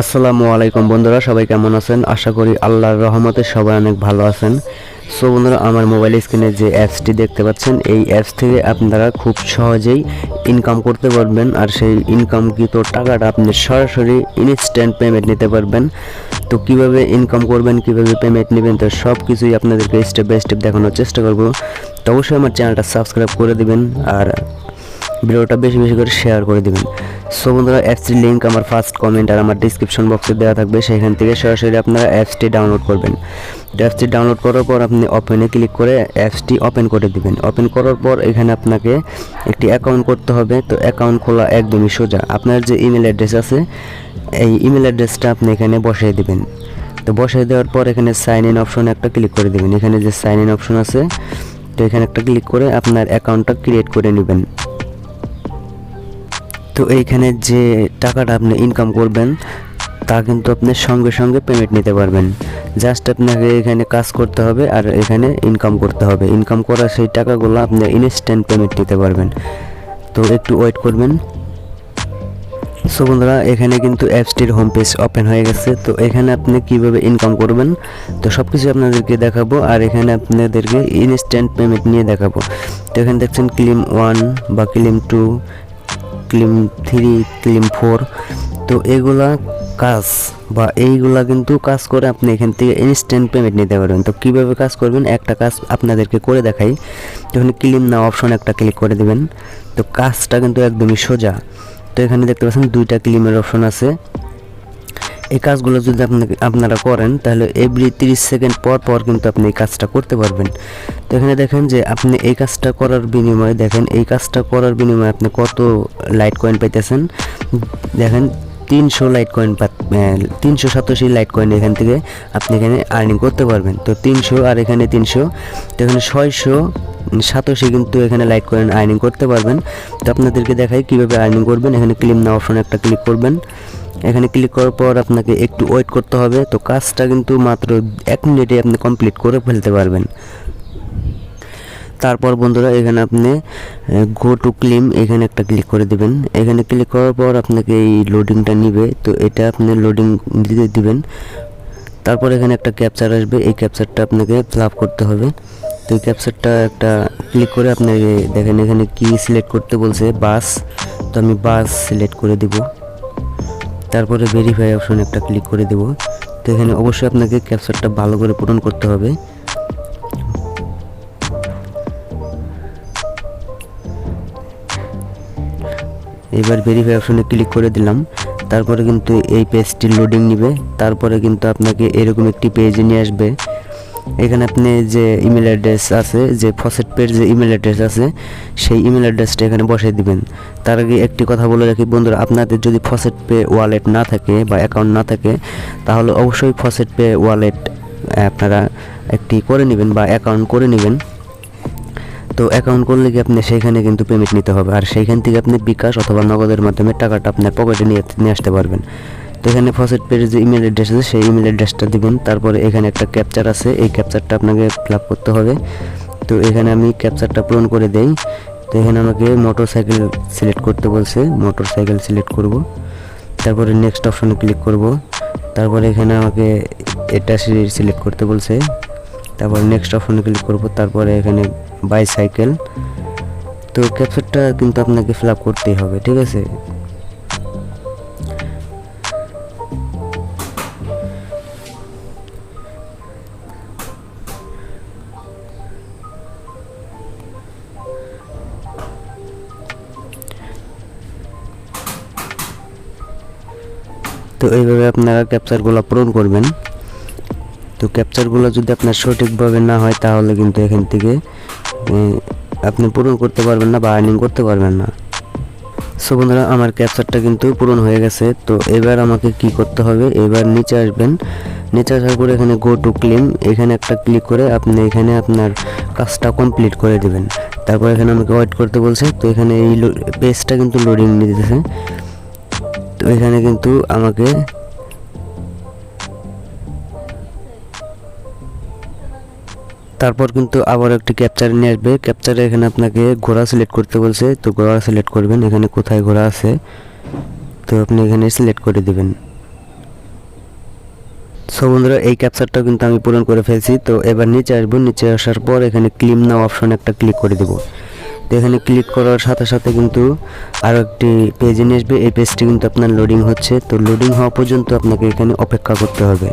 আসসালামু আলাইকুম বন্ধুরা, সবাই কেমন আছেন? আশা করি আল্লাহর রহমতে সবাই অনেক ভালো আছেন। সো বন্ধুরা, আমার মোবাইল স্ক্রিনে যে অ্যাপসটি দেখতে পাচ্ছেন, এই অ্যাপস থেকে আপনারা খুব সহজেই ইনকাম করতে পারবেন, আর সেই ইনকামকৃত টাকাটা আপনি সরাসরি ইনস্ট্যান্ট পেমেন্ট নিতে পারবেন। তো কীভাবে ইনকাম করবেন, কীভাবে পেমেন্ট নেবেন, তো সব কিছুই আপনাদেরকে স্টেপ বাই স্টেপ দেখানোর চেষ্টা করব। তো অবশ্যই আমার চ্যানেলটা সাবস্ক্রাইব করে দিবেন, আর ভিডিওটা বেশি বেশি করে শেয়ার করে দিবেন। সো বন্ধুরা অ্যাপসটির লিঙ্ক আমার ফার্স্ট কমেন্ট আর আমার ডিসক্রিপশন বক্সে দেওয়া থাকবে। সেখান থেকে সরাসরি আপনারা অ্যাপসটি ডাউনলোড করবেন। অ্যাপসটি ডাউনলোড করার পর আপনি ওপেনে ক্লিক করে অ্যাপসটি ওপেন করে দিবেন। ওপেন করার পর এখানে আপনাকে একটি অ্যাকাউন্ট করতে হবে। তো অ্যাকাউন্ট খোলা একদমই সোজা। আপনার যে ইমেল অ্যাড্রেস আছে, এই ইমেল অ্যাড্রেসটা আপনি এখানে বসিয়ে দিবেন। তো বসিয়ে দেওয়ার পর এখানে সাইন ইন অপশন একটা ক্লিক করে দেবেন। এখানে যে সাইন ইন অপশন আছে, তো এখানে একটা ক্লিক করে আপনার অ্যাকাউন্টটা ক্রিয়েট করে নেবেন। তো এইখানে যে টাকাটা আপনি ইনকাম করবেন, তা কিন্তু আপনি সঙ্গে সঙ্গে পেমেন্ট নিতে পারবেন। জাস্ট আপনাকে এখানে কাজ করতে হবে আর এখানে ইনকাম করতে হবে। ইনকাম করা সেই টাকাগুলো আপনি ইনস্ট্যান্ট পেমেন্ট নিতে পারবেন। তো একটু ওয়েট করবেন। সো বন্ধুরা, এখানে কিন্তু অ্যাপসটির হোম পেজ ওপেন হয়ে গেছে। তো এখানে আপনি কীভাবে ইনকাম করবেন, তো সব কিছু আপনাদেরকে দেখাবো আর এখানে আপনাদেরকে ইনস্ট্যান্ট পেমেন্ট নিয়ে দেখাবো। তো এখানে দেখছেন ক্লিম ওয়ান বা claim two claim three claim four তো এগুলা কাজ বা এইগুলা কিন্তু কাজ করে আপনি এখান থেকে ইনস্ট্যান্ট পেমেন্ট নিতে পারবেন। তো কীভাবে কাজ করবেন? একটা কাজ আপনাদেরকে করে দেখাই। তো এখানে ক্লিম না অপশন একটা ক্লিক করে দেবেন। তো কাজটা কিন্তু একদমই সোজা। তো এখানে দেখতে পাচ্ছেন দুইটা ক্লিমের অপশন আছে। এই কাজগুলো যদি আপনাকে, আপনারা করেন, তাহলে এভরি তিরিশ সেকেন্ড পর পর কিন্তু আপনি এই কাজটা করতে পারবেন। তো এখানে দেখেন যে আপনি এই কাজটা করার বিনিময়ে, দেখেন এই কাজটা করার বিনিময়ে আপনি কত লাইট কয়েন পাইতেছেন। দেখেন তিনশো লাইট কয়েন তিনশো সাতাশি লাইট কয়েন এখান থেকে আপনি এখানে আর্নিং করতে পারবেন। তো তিনশো আর এখানে তিনশো, তো এখানে ছয়শো সাতাশি কিন্তু এখানে লাইট কয়েন আর্নিং করতে পারবেন। তো আপনাদেরকে দেখাই কীভাবে আর্নিং করবেন। এখানে ক্লিম না অপশন একটা ক্লিক করবেন। এখানে ক্লিক করার পর আপনাকে একটু ওয়েট করতে হবে। তো কাজটা কিন্তু মাত্র এক মিনিটে আপনি কমপ্লিট করে ফেলতে পারবেন। তারপর বন্ধুরা, এখানে আপনি গো টু ক্লিম এখানে একটা ক্লিক করে দিবেন। এখানে ক্লিক করার পর আপনাকে এই লোডিংটা নিবে। তো এটা আপনি লোডিং দিতে দিবেন। তারপর এখানে একটা ক্যাপচার আসবে। এই ক্যাপচারটা আপনাকে ফিল করতে হবে। তো এই ক্যাপচারটা একটা ক্লিক করে আপনাকে দেখেন এখানে কি সিলেক্ট করতে বলছে বাস তো আমি বাস সিলেক্ট করে দিব। তারপরে ভেরিফাই অপশন একটা ক্লিক করে দেব। তো এখানে অবশ্যই আপনাকে ক্যাপচারটা ভালো করে পূরণ করতে হবে। এবার ভেরিফাই অপশনে ক্লিক করে দিলাম। তারপরে কিন্তু এই পেজটি লোডিং নেবে। তারপরে কিন্তু আপনাকে এরকম একটি পেজে নিয়ে আসবে। এখানে আপনি যে ইমেল অ্যাড্রেস আছে, যে ফসেট পের যে ইমেল অ্যাড্রেস আছে, সেই ইমেল অ্যাড্রেসটা এখানে বসিয়ে দিবেন। তার আগে একটি কথা বলে রাখি, বন্ধুরা, আপনাদের যদি ফসেট পে ওয়ালেট না থাকে বা অ্যাকাউন্ট না থাকে, তাহলে অবশ্যই ফসেট পে ওয়ালেট আপনারা একটি করে নেবেন বা অ্যাকাউন্ট করে নেবেন। তো অ্যাকাউন্ট করলে কি আপনি সেইখানে কিন্তু পেমেন্ট নিতে হবে। আর সেইখান থেকে আপনি বিকাশ অথবা নগদের মাধ্যমে টাকাটা আপনার পকেটে নিয়ে নিয়ে আসতে পারবেন। তো এখানে ফসেট পেজে যে ইমেল অ্যাড্রেস আছে, সেই ইমেল অ্যাড্রেসটা দিবেন। তারপরে এখানে একটা ক্যাপচার আছে, এই ক্যাপচারটা আপনাকে ফিল করতে হবে। তো এখানে আমি ক্যাপচারটা পূরণ করে দেই। তো এখানে আমাকে মোটর সাইকেল সিলেক্ট করতে বলছে মোটর সাইকেল সিলেক্ট করব। তারপরে নেক্সট অপশনে ক্লিক করব। তারপরে এখানে আমাকে এটা সিলেক্ট করতে বলছে। তারপর নেক্সট অপশনে ক্লিক করব। তারপরে এখানে বাইসাইকেল তো ক্যাপচারটা কিন্তু আপনাকে ফিল করতেই হবে, ঠিক আছে? তো এইভাবে আপনারা ক্যাপচারগুলো পূরণ করবেন। তো ক্যাপচারগুলো যদি আপনার সঠিকভাবে না হয়, তাহলে কিন্তু এখান থেকে আপনি পূরণ করতে পারবেন না বা আর্নিং করতে পারবেন না। সো বন্ধুরা, আমার ক্যাপচারটা কিন্তু পূরণ হয়ে গেছে। তো এবার আমাকে কি করতে হবে? এবার নিচে আসবেন। নিচে আসার পরে এখানে গো টু ক্লিম এখানে একটা ক্লিক করে আপনি এখানে আপনার কাজটা কমপ্লিট করে দেবেন। তারপর এখানে আমাকে ওয়েট করতে বলছে। তো এখানে এই পেজটা কিন্তু লোডিং নিতেছে তো এখানে কিন্তু আমাকে তারপর কিন্তু আবার একটি ক্যাপচার নিয়ে আসবে। ক্যাপচারে এখানে আপনাকে ঘোড়া সিলেক্ট করতে বলছে। তো ঘোড়া সিলেক্ট করবেন। এখানে কোথায় ঘোড়া আছে? তো আপনি এখানে সিলেক্ট করে দিবেন। সো বন্ধুরা, এই ক্যাপচারটাও কিন্তু আমি পূরণ করে ফেলছি। তো এবার নিচে আসব। নিচে আসার পর এখানে ক্লিম নাও অপশন একটা ক্লিক করে দেবো। তো এখানে ক্লিক করার সাথে সাথে কিন্তু আরও একটি পেজ নিয়ে আসবে। এই পেজটি কিন্তু আপনার লোডিং হচ্ছে। তো লোডিং হওয়া পর্যন্ত আপনাকে এখানে অপেক্ষা করতে হবে।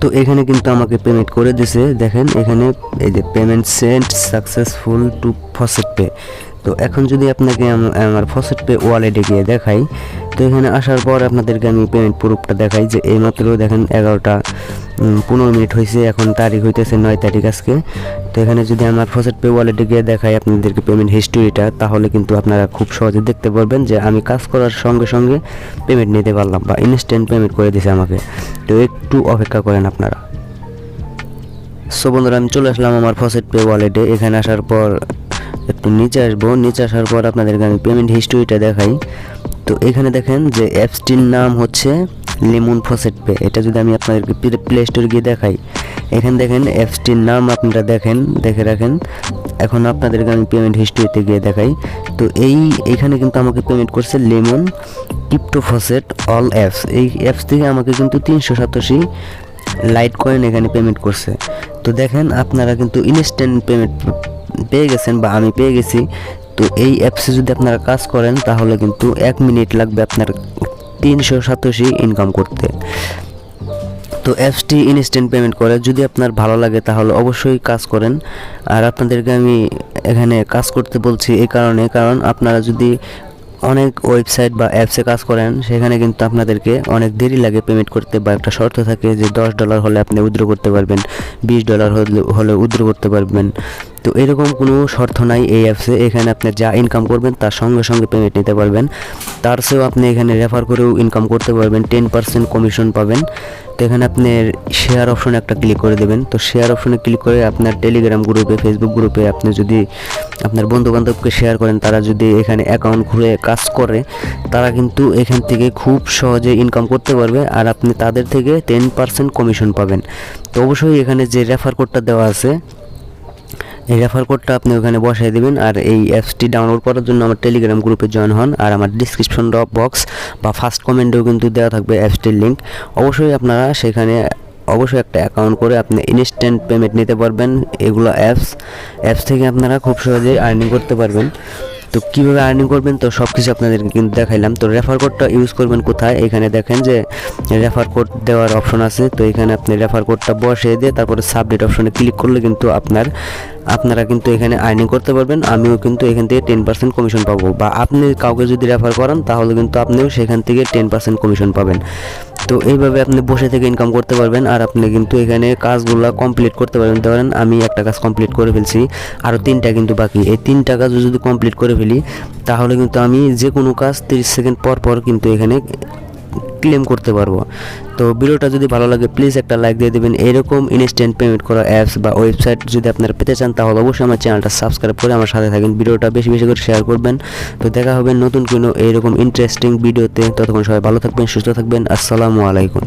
তো এখানে কিন্তু আমাকে পেমেন্ট করে দিছে। দেখেন, এখানে এই যে payment sent successful to faucet pay তো এখন যদি আপনাকে আমার ফসেট পে ওয়ালেটে গিয়ে দেখাই, তো এখানে আসার পর আপনাদেরকে আমি পেমেন্ট প্রুফটা দেখাই যে এইমাত্র দেখেন এগারোটা পনেরো মিনিট হয়েছে, এখন তারিখ হইতেছে নয় তারিখ আজকে। তো এখানে যদি আমার ফসেট পে ওয়ালেটে গিয়ে দেখাই আপনাদেরকে পেমেন্ট হিস্টোরিটা তাহলে কিন্তু আপনারা খুব সহজে দেখতে পারবেন যে আমি কাজ করার সঙ্গে সঙ্গে পেমেন্ট নিতে পারলাম বা ইনস্ট্যান্ট পেমেন্ট করে দিয়েছে আমাকে। তো একটু অপেক্ষা করেন আপনারা। সো বন্ধুরা, আমি চলে আসলাম আমার ফসেট পে ওয়ালেটে এখানে আসার পর একটু নিচে আসব। নিচে আসার পর আপনাদেরকে আমি পেমেন্ট হিস্টোরিটা দেখাই। তো এখানে দেখেন যে অ্যাপসটির নাম হচ্ছে লেমন ফসেট পে। এটা যদি আমি আপনাদেরকে প্লে স্টোরে গিয়ে দেখাই। এখানে দেখেন অ্যাপসটির নাম আপনারা দেখেন, দেখে রাখেন। এখন আপনাদেরকে আমি পেমেন্ট হিস্টোরিতে গিয়ে দেখাই। তো এই, এখানে কিন্তু আমাকে পেমেন্ট করছে lemon crypto faucet all apps. এই অ্যাপস থেকে আমাকে কিন্তু তিনশো সাতাশি লাইট কয়েন এখানে পেমেন্ট করছে। তো দেখেন আপনারা কিন্তু ইনস্ট্যান্ট পেমেন্ট পেয়ে গেছেন বা আমি পেয়ে গেছি, তো এই অ্যাপসে যদি আপনারা কাজ করেন, তাহলে কিন্তু এক মিনিট লাগবে আপনার তিনশো সাতাশি ইনকাম করতে। তো অ্যাপসটি ইনস্ট্যান্ট পেমেন্ট করে। যদি আপনার ভালো লাগে, তাহলে অবশ্যই কাজ করেন। আর আপনাদেরকে আমি এখানে কাজ করতে বলছি এই কারণে, কারণ আপনারা যদি অনেক ওয়েবসাইট বা অ্যাপসে কাজ করেন, সেখানে কিন্তু আপনাদেরকে অনেক দেরি লাগে পেমেন্ট করতে বা একটা শর্ত থাকে যে দশ ডলার হলে আপনি উইথড্র করতে পারবেন, বিশ ডলার হলে হলে উইথড্র করতে পারবেন। তো এরকম কোনো শর্ত নাই এই অ্যাপসে এখানে আপনি যা ইনকাম করবেন, তার সঙ্গে সঙ্গে পেমেন্ট নিতে পারবেন। তার চেয়েও আপনি এখানে রেফার করেও ইনকাম করতে পারবেন। টেন পার্সেন্ট কমিশন পাবেন। তো এখানে আপনি শেয়ার অপশনে একটা ক্লিক করে দেবেন। তো শেয়ার অপশনে ক্লিক করে আপনার টেলিগ্রাম গ্রুপে ফেসবুক গ্রুপে আপনি যদি আপনার বন্ধু বান্ধবকে শেয়ার করেন, তারা যদি এখানে অ্যাকাউন্ট খুলে কাজ করে, তারা কিন্তু এখান থেকে খুব সহজে ইনকাম করতে পারবে আর আপনি তাদের থেকে টেন পার্সেন্ট কমিশন পাবেন। তো অবশ্যই এখানে যে রেফার কোডটা দেওয়া আছে এই রেফার কোডটা আপনি ওখানে বসাই দেবেন আর এই অ্যাপসটি ডাউনলোড করার জন্য আমার টেলিগ্রাম গ্রুপে জয়েন হন আর আমার ডিসক্রিপশন বক্স বা ফার্স্ট কমেন্টেও কিন্তু দেওয়া থাকবে অ্যাপসটির লিঙ্ক অবশ্যই আপনারা সেখানে অবশ্যই একটা অ্যাকাউন্ট করে আপনি ইনস্ট্যান্ট পেমেন্ট নিতে পারবেন। এগুলো অ্যাপস অ্যাপস থেকে আপনারা খুব সহজেই আর্নিং করতে পারবেন। তো কীভাবে আর্নিং করবেন? তো সব কিছু আপনাদেরকে কিন্তু দেখাইলাম। তো রেফার কোডটা ইউজ করবেন কোথায়? এখানে দেখেন যে রেফার কোড দেওয়ার অপশন আছে। তো এখানে আপনি রেফার কোডটা বসিয়ে দিয়ে তারপরে সাবমিট অপশনে ক্লিক করলে কিন্তু আপনার, আপনারা কিন্তু এখানে আর্নিং করতে পারবেন। আমিও কিন্তু এখান থেকে টেন পার্সেন্ট কমিশন পাবো। বা আপনি কাউকে যদি রেফার করেন, তাহলে কিন্তু আপনিও সেখান থেকে টেন পার্সেন্ট কমিশন পাবেন। তো এইভাবে আপনি বসে থেকে ইনকাম করতে পারবেন, আর আপনি কিন্তু এখানে কাজগুলো কমপ্লিট করতে পারবেন। ধরেন আমি একটা কাজ কমপ্লিট করে ফেলছি আরও তিনটা কিন্তু বাকি। এই তিনটা কাজ যদি কমপ্লিট করে ফেলি, তাহলে কিন্তু আমি যে কোনো কাজ তিরিশ সেকেন্ড পর পর কিন্তু এখানে ক্লেম করতে পারব। তো ভিডিওটা যদি ভালো লাগে প্লিজ একটা লাইক দিয়ে দেবেন। এরকম ইনস্ট্যান্ট পেমেন্ট করা অ্যাপস বা ওয়েবসাইট যদি আপনারা পেতে চান, তাহলে অবশ্যই আমার চ্যানেলটা সাবস্ক্রাইব করে আমার সাথে থাকেন। ভিডিওটা বেশি বেশি করে শেয়ার করবেন। তো দেখা হবে নতুন কোনো এইরকম ইন্টারেস্টিং ভিডিওতে ততক্ষণ সবাই ভালো থাকবেন, সুস্থ থাকবেন। আসসালামু আলাইকুম।